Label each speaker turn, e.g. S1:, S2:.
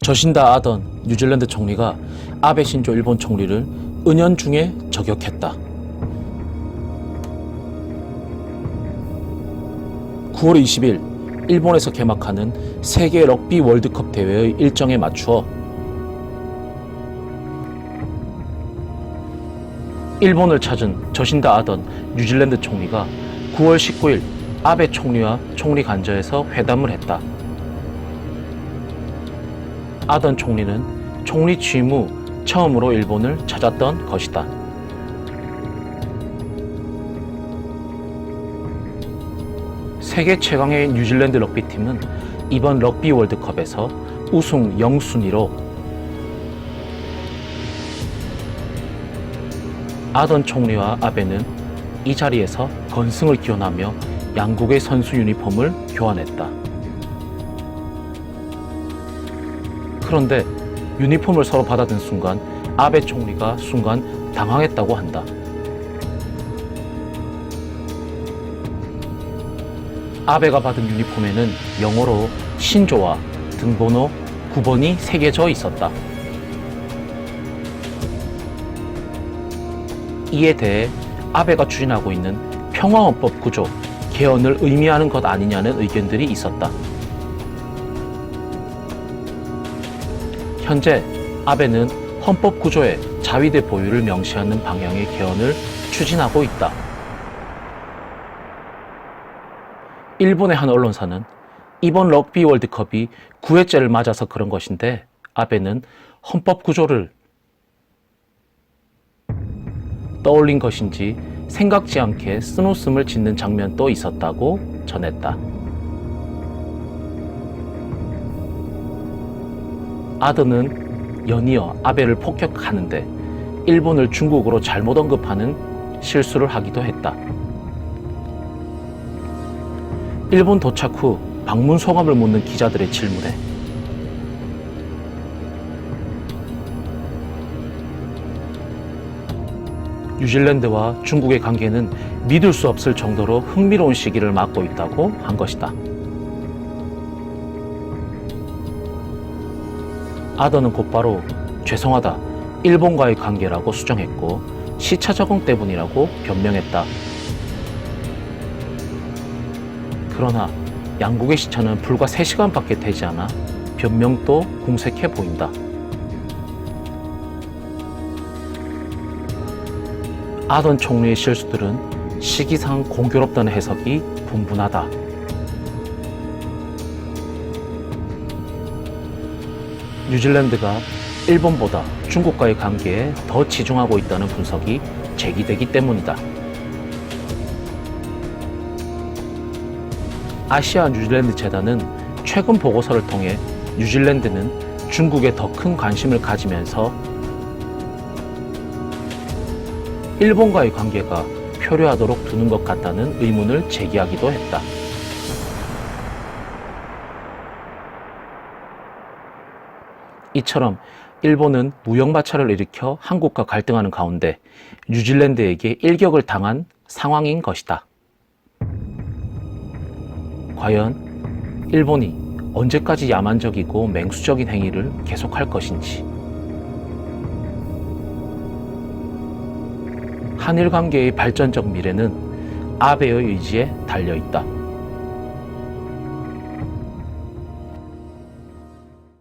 S1: 저신다 아던 뉴질랜드 총리가 아베 신조 일본 총리를 은연 중에 저격했다. 9월 20일 일본에서 개막하는 세계 럭비 월드컵 대회의 일정에 맞추어 일본을 찾은 저신다 아던 뉴질랜드 총리가 9월 19일 아베 총리와 총리 간저에서 회담을 했다. 아던 총리는 총리 취임 후 처음으로 일본을 찾았던 것이다. 세계 최강의 뉴질랜드 럭비팀은 이번 럭비 월드컵에서 우승 0순위로 아던 총리와 아베는 이 자리에서 건승을 기원하며 양국의 선수 유니폼을 교환했다. 그런데 유니폼을 서로 받아든 순간 아베 총리가 순간 당황했다고 한다. 아베가 받은 유니폼에는 영어로 신조와 등번호 9번이 새겨져 있었다. 이에 대해 아베가 추진하고 있는 평화헌법 구조 개헌을 의미하는 것 아니냐는 의견들이 있었다. 현재 아베는 헌법 구조에 자위대 보유를 명시하는 방향의 개헌을 추진하고 있다. 일본의 한 언론사는 이번 럭비 월드컵이 9회째를 맞아서 그런 것인데 아베는 헌법 구조를 떠올린 것인지 생각지 않게 쓴웃음을 짓는 장면도 있었다고 전했다. 아드는 연이어 아베를 폭격하는데 일본을 중국으로 잘못 언급하는 실수를 하기도 했다. 일본 도착 후 방문 소감을 묻는 기자들의 질문에 뉴질랜드와 중국의 관계는 믿을 수 없을 정도로 흥미로운 시기를 맞고 있다고 한 것이다. 아더는 곧바로 죄송하다. 일본과의 관계라고 수정했고 시차 적응 때문이라고 변명했다. 그러나 양국의 시차는 불과 3시간밖에 되지 않아 변명도 궁색해 보인다. 아던 총리의 실수들은 시기상 공교롭다는 해석이 분분하다. 뉴질랜드가 일본보다 중국과의 관계에 더 치중하고 있다는 분석이 제기되기 때문이다. 아시아 뉴질랜드 재단은 최근 보고서를 통해 뉴질랜드는 중국에 더 큰 관심을 가지면서 일본과의 관계가 표류하도록 두는 것 같다는 의문을 제기하기도 했다. 이처럼 일본은 무역 마찰을 일으켜 한국과 갈등하는 가운데 뉴질랜드에게 일격을 당한 상황인 것이다. 과연 일본이 언제까지 야만적이고 맹수적인 행위를 계속할 것인지. 한일 관계의 발전적 미래는 아베의 의지에 달려 있다.